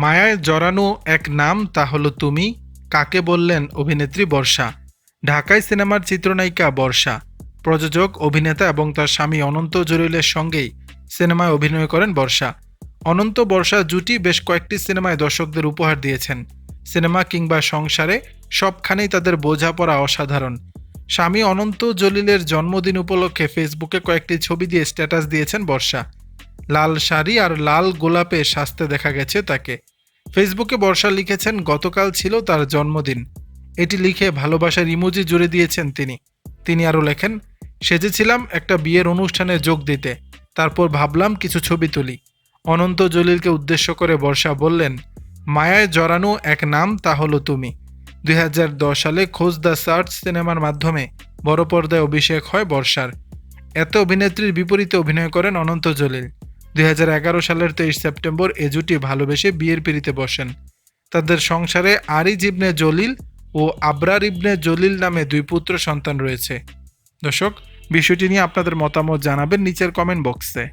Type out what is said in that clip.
মায়ায় জড়ানো এক নাম তা হলো তুমি, কাকে বললেন অভিনেত্রী বর্ষা। ঢাকায় সিনেমার চিত্রনায়িকা বর্ষা। প্রযোজক, অভিনেতা এবং তার স্বামী অনন্ত জলিলের সঙ্গেই সিনেমায় অভিনয় করেন বর্ষা। অনন্ত বর্ষা জুটি বেশ কয়েকটি সিনেমায় দর্শকদের উপহার দিয়েছেন। সিনেমা কিংবা সংসারে সবখানেই তাদের বোঝাপড়া অসাধারণ। স্বামী অনন্ত জলিলের জন্মদিন উপলক্ষে ফেসবুকে কয়েকটি ছবি দিয়ে স্ট্যাটাস দিয়েছেন বর্ষা। লাল শাড়ি আর লাল গোলাপে সাজতে দেখা গেছে তাকে। ফেসবুকে বর্ষা লিখেছেন, গতকাল ছিল তার জন্মদিন। এটি লিখে ভালোবাসার ইমোজি জুড়ে দিয়েছেন তিনি। তিনি আরও লেখেন, সেজেছিলাম একটা বিয়ের অনুষ্ঠানে যোগ দিতে। তারপর ভাবলাম কিছু ছবি তুলি। অনন্ত জলিলকে উদ্দেশ্য করে বর্ষা বললেন, মায়ায় জড়ানো এক নাম তা হলো তুমি। দুই হাজার দশ সালে খোঁজ দ্য সার্চ সিনেমার মাধ্যমে বড় পর্দায় অভিষেক হয় বর্ষার। এত অভিনেত্রীর বিপরীতে অভিনয় করেন অনন্ত জলিল। দুই হাজার এগারো সালের তেইশ সেপ্টেম্বর এ জুটি ভালোবেসে বিয়ের পিড়িতে বসেন। তাদের সংসারে আরিজ ইবনে জলিল ও আবরার ইবনে জলিল নামে দুই পুত্র সন্তান রয়েছে। দর্শক, বিষয়টি নিয়ে আপনাদের মতামত জানাবেন নিচের কমেন্ট বক্সে